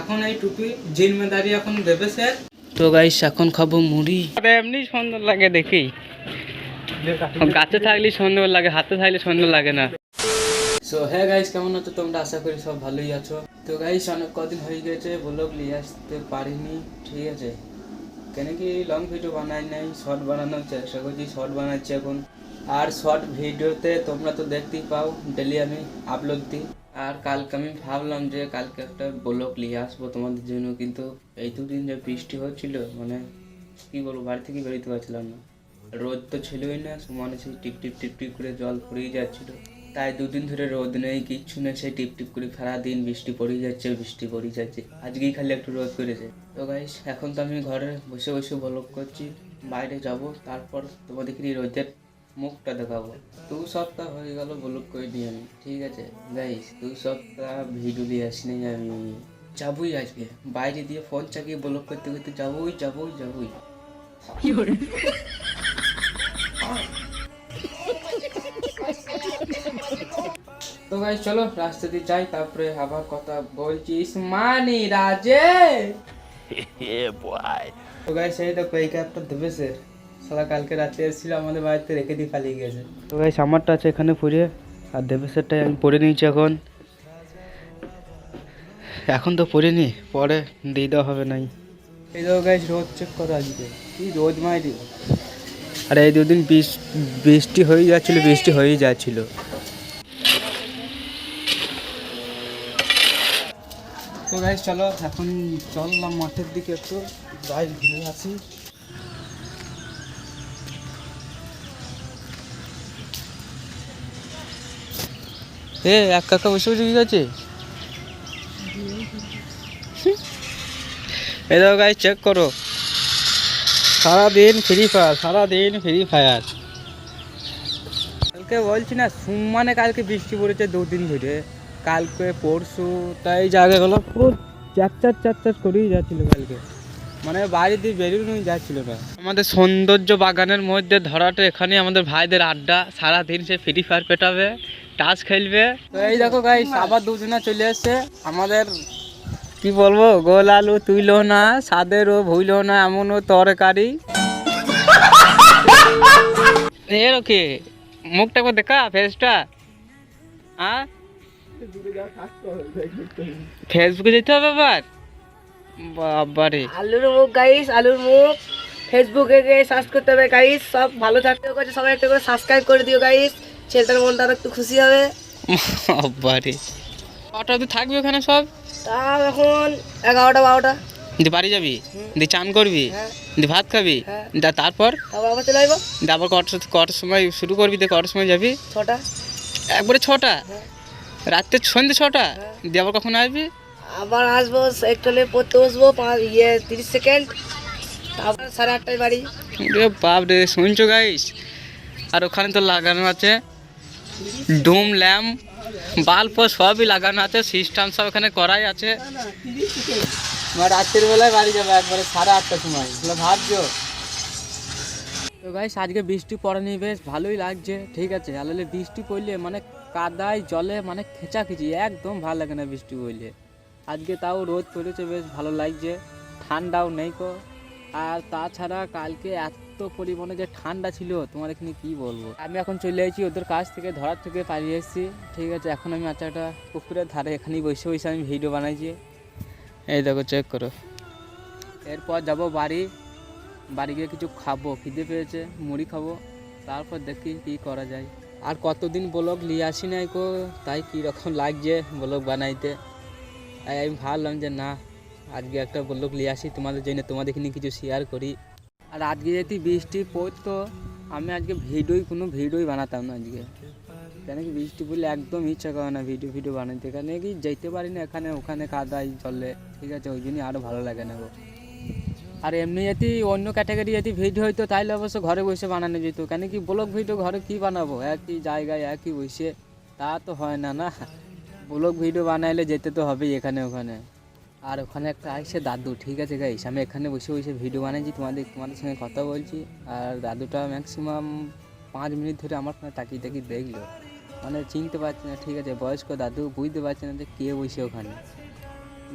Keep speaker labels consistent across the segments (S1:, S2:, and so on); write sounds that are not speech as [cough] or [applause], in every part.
S1: এখন এই টুপি জিম্মেদারি এখন দেবে স্যার তো গাইস এখন খাব মুড়ি। এমনি সুন্দর লাগে দেখি। গাছে থাকলে সুন্দর লাগে হাতে থাকলে সুন্দর লাগে না। সো হ্যাঁ গাইস কেমন আছো তোমরা? আশা করি সব ভালোই আছো। তো গাইস অনেক কদিন হয়ে গেছে ব্লগ নিয়ে আসতে পারিনি ঠিক আছে? কেন কি লং ভিডিও বানাই নাই শর্ট বানানোর চেষ্টা করছি শর্ট বানাচ্ছি এখন। আর শর্ট ভিডিওতে তোমরা তো দেখতেই পাও ডেলি আমি আপলোড দিই। আর কালকে আমি ভাবলাম যে কালকে একটা ব্লগ নিয়ে আসব তোমাদের জন্য, কিন্তু এই দুদিন যে বৃষ্টি হচ্ছিল মানে কি বলব, বাড়ি থেকে বেরোতে পারছিলাম না। রোদ তো ছিলই না, সমানে সেই টিপ টিপ টিপ টিপ করে জল পড়েই যাচ্ছিল। তাই দুদিন ধরে রোদ নেই, কিচ্ছু নেই, সেই টিপ টিপ করে সারা দিন বৃষ্টি পড়েই যাচ্ছে, বৃষ্টি পড়েই যাচ্ছে। আজকেই খালি একটু রোদ করেছে। তো গাইস এখন তো আমি ঘরে বসে বসে ব্লগ করছি, বাইরে যাব, তারপর তোমাদেরকে রোদের মুখটা দেখাবো। দু সপ্তাহ হয়ে গেল ব্লগ করে নিয়ে আমি ঠিক আছে? গাইস দু সপ্তাহ ভিডিও দিয়ে আসিনি আমি। যাবই আজকে। বাইরে দিয়ে ফোন চাকিয়ে ব্লগ করতে করতে যাবই যাবই যাবই। তো গাইস চলো রাস্তা দিয়ে যাই তারপরে আবার কথা বলছিস মানি রাজে [laughs] তো গাইস এই দেখো এই ক্যাবটা সারা কালকে রাতে এসেছিল আমাদের বাড়িতে রেখে দিয়ে পালিয়ে গেছে। তো গাইস আমারটা আছে এখানে পরে আর দেবেশেরটাই আমি পরে নিয়েছি এখন। এখন তো পরে নি পরে দিয়ে দেওয়া হবে নাই। এই দেখো গাইস রোদ চেক করো আজকে। কি রোদ মাইরি আর এই দুদিন বৃষ- বৃষ্টি হয়ে যাচ্ছিল বৃষ্টি হয়েই যাচ্ছিল। তো গাইস চলো এখন চললাম মাঠের দিকে একটু। যাই ঘুরে আসি। এ, এক কাকা বসে বসে কি আছে এই দেখো গাইস চেক করো। সারাদিন ফ্রি ফায়ার সারাদিন ফ্রি ফায়ার কালকে বলছি না সুমানে কালকে বৃষ্টি পড়েছে দুদিন ধরে। কালকে, পরশু, তাই জায়গাগুলো পুরো চার চার চার করেই যাচ্ছিল কালকে। মানে বাড়ি দিয়ে বেরোনোই যাচ্ছিল না। আমাদের সৌন্দর্য বাগানের মধ্যে ধরাটা এখানে আমাদের ভাইদের আড্ডা। সারাদিন সে ফ্রি ফায়ার পেটাবে। টাচ খেলবে। তো এই দেখো গাইস আবার দুজনা চলে এসছে। আমাদের কি বলব গোল আলু তুইলো না সাদের ও ভুইলো না এমনও তরকারি। এর ওকে মুখটা একবার দেখা ফেসটা হ্যাঁ? ফেসবুকে যেতে হবে আবার? বাবারে।
S2: আলুর মুখ গাইস আলুর মুখ। ফেসবুকে গিয়ে সার্চ করতে হবে গাইস সব ভালো থাকতে হবে সবাই একটা করে সাবস্ক্রাইব করে দিও গাইস ছেলেটার মনটা আরও একটু খুশি হবে।
S1: বাবারে। কটা তুই থাকবি ওখানে সব?
S2: তা এখন এগারোটা বারোটা।
S1: দি বাড়ি যাবি? দি চান করবি?
S2: হ্যাঁ।
S1: দি ভাত খাবি?
S2: হ্যাঁ।
S1: দা তারপর?
S2: আবার চলে আসব।
S1: দি আবার কটার কটার সময় শুরু করবি? দিয়ে কটার সময় যাবি?
S2: ছটা।
S1: একবারে ছটা?
S2: হ্যাঁ।
S1: রাত্রে সন্ধ্যে ছটা। দিয়ে আবার কখন আসবি?
S2: আবার আসব একটু পড়তে বসবো পাঁচ ইয়ে তিরিশ সেকেন্ড। তারপর সাড়ে আটটায় বাড়ি।
S1: রে বাপ রে শুনছো গাইস আর ওখানে তো লাগানো আছে। ডুম ল্যাম্প বাল্ব সবই লাগানো আছে সিস্টেম সব এখানে করাই আছে। রাত্রির বেলায় বাড়ি যাবে একবারে সাড়ে আটটার সময়। তাহলে ভাবছ? তো গাইস আজকে বৃষ্টি পড়েনি বেশ ভালোই লাগছে ঠিক আছে। আলালে বৃষ্টি পড়লে মানে কাদায় জলে মানে খেঁচাখেচি একদম ভালো লাগে না বৃষ্টি পড়লে। আজকে তাও রোদ পড়েছে বেশ ভালো লাগছে। ঠান্ডাও নেই কো আর তাছাড়া কালকে এত পরিমাণে যে ঠান্ডা ছিল, তোমার এখানে কি বলব? আমি এখন চলে এসেছি ওদের কাছ থেকে, ধরার থেকে পালিয়ে এসেছি। ঠিক আছে, এখন আমি একটা পুকুরের ধারে এখানেই বসে বসে আমি ভিডিও বানাইছি। এই দেখো চেক করো। এরপর যাব বাড়ি। বাড়ি গিয়ে কিছু খাব, খিদে পেয়েছে, মুড়ি খাব। তারপর দেখি কি করা যায়। আর কতদিন ব্লগ নিয়ে আসি নাই কো তাই কীরকম লাগছে ব্লগ বানাইতে। তাই আমি ভাবলাম যে না, আজকে একটা ব্লগ নিয়ে আসি, তোমাদের জন্য তোমাদের নিয়ে কিছু শেয়ার করি। আর আজকে যদি বৃষ্টি পড়তো, আমি আজকে ভিডিওই, কোনো ভিডিওই বানাতাম না আজকে। কেন কি বৃষ্টি পড়লে একদম ইচ্ছা করে না ভিডিও ভিডিও বানাইতে কেন কি যেতে পারি না এখানে, ওখানে কাদাই চলে ঠিক আছে, ওই জন্যই আরও ভালো লাগে না আর এমনি যদি অন্য ক্যাটাগরি যদি ভিডিও হইতো তাহলে অবশ্য ঘরে বসে বানানো যেত। কেন কি ব্লগ ভিডিও ঘরে কি বানাবো? একই জায়গায়, একই বসে। তা তো হয় না না? ব্লগ ভিডিও বানাইলে যেতে তো হবেই এখানে, ওখানে। আর ওখানে একটা আসছে দাদু, ঠিক আছে গাইস আমি এখানে বসে বসে ভিডিও বানাইছি তোমাদের তোমাদের সঙ্গে কথা বলছি। আর দাদুটা ম্যাক্সিমাম পাঁচ মিনিট ধরে আমার তাকিয়ে তাকিয়ে দেখল। মানে চিনতে পারছে না, ঠিক আছে? বয়স্ক দাদু, বুঝতে পারছে না যে কে বসে ওখানে।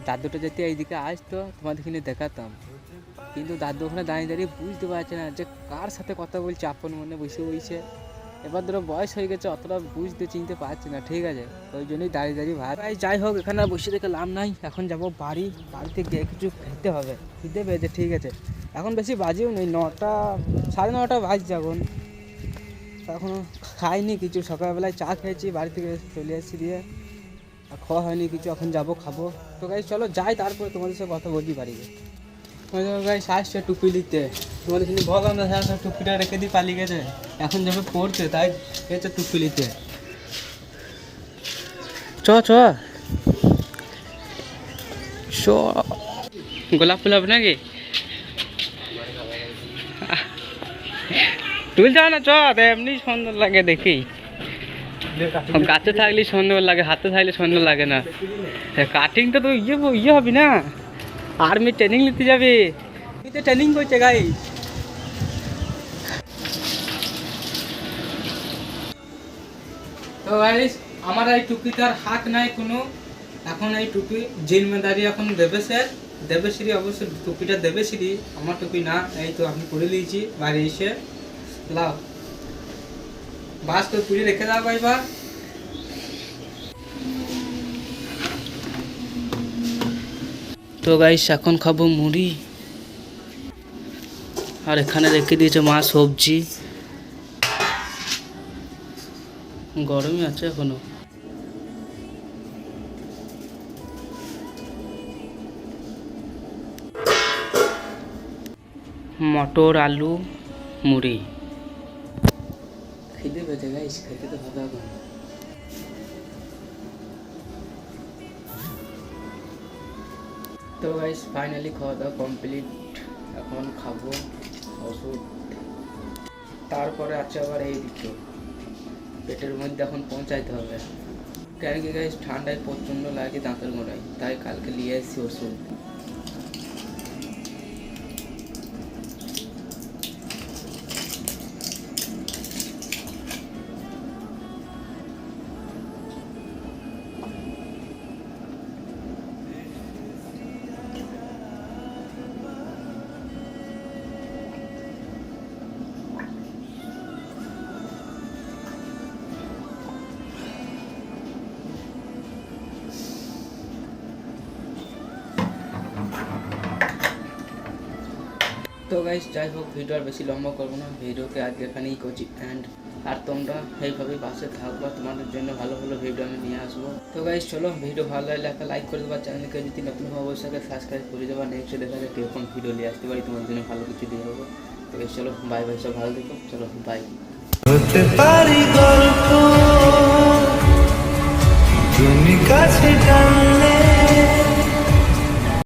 S1: দাদুটা যদি এইদিকে আসতো, তোমাদের কিনে দেখাতাম। কিন্তু দাদু ওখানে দাঁড়িয়ে দাঁড়িয়ে বুঝতে পারছে না যে কার সাথে কথা বলছে, আপন মনে বসে বসে। এবার ধরো বয়স হয়ে গেছে, অতটা বুঝতে, চিনতে পারছি না, ঠিক আছে? ওই জন্যই দাঁড়িয়ে দাঁড়িয়ে ভাই ভাই যাই হোক, এখানে বসে থেকে লাভ নাই। এখন যাব বাড়ি। বাড়িতে গিয়ে কিছু খেতে হবে। খিদে পেয়েছে, ঠিক আছে? এখন বেশি বাজেও নেই, নটা, সাড়ে নটা বাজছে এখন। এখনও খাইনি কিছু। সকালবেলায় চা খেয়েছি, বাড়ি থেকে চলে এসেছি দিয়ে। আর খাওয়া হয়নি কিছু, এখন যাব, খাব। তো গাই চলো যাই, তারপরে তোমাদের সাথে কথা বলতে পারি আসছে টুপি নিতে তোমাদের কিন্তু বললাম না সব টুপিটা রেখে দিয়ে পালিয়ে গেছে এখন যাবে পড়তে তাই গেছে টুপি নিতে চ। চ। গোলাপ ফুল হবে নাকি? তুই যা না, চ। এমনি সুন্দর লাগে দেখি। গাছে থাকলে সুন্দর লাগে, হাতে থাকলে সুন্দর লাগে না। কাটিংটা তো ইয়ে ইয়ে হবে না। আর্মি ট্রেনিং নিতে যাবে। তো ট্রেনিং করছে গাই তো গাইস আমার এই টুপিটার হাত নাই কোনো। এখন এই টুপি জিম্মেদারি এখন দেবে স্যার দেবেশ্রী অবশ্য টুপিটা দেবেশ্রী আমার টুপি না, এই তো আমি করে নিয়েছি বাড়ি এসে। লাও। বাস তো পুড়ে রেখে দাও এবার তো গাইস এখন খাব মুড়ি। আর এখানে রেখে দিয়েছে মা সবজি। গরমই আছে এখনও। মটর, আলু, মুড়ি। খেতে পেয়েছে গাইস খেতে তো হবে তো গাইস ফাইনালি খাওয়া দাওয়া কমপ্লিট এখন খাব ওষুধ। তারপরে আছে আবার এই দিকে। পেটের মধ্যে এখন পৌঁছাইতে হবে। কেন কি গাইস ঠান্ডায় প্রচণ্ড লাগে দাঁতের গোড়ায়। তাই কালকে নিয়ে আসছি ওষুধ। তো গাইস যাই হোক ভিডিও আর বেশি লম্বা করব না। ভিডিওকে আজকে এখানেই করছি। অ্যান্ড আর তোমরা এইভাবেই পাশে থাকবা। তোমাদের জন্য ভালো ভালো ভিডিও আমি নিয়ে আসব। তো গাইস চলো ভিডিও ভালো লাগলে একটা লাইক করে দেবা। চ্যানেলকে যদি নতুন হবে অবশ্যই সাবস্ক্রাইব করে দেবা। নেক্সট দেখা যায় কীরকম ভিডিও নিয়ে আসতে পারি। তোমাদের জন্য ভালো কিছু দিয়ে দেবো। তো guys, চলো বাই বাই সব ভালো থেকো। চলো বাই
S3: হতে পারি গল্প। তুমি কাছে টান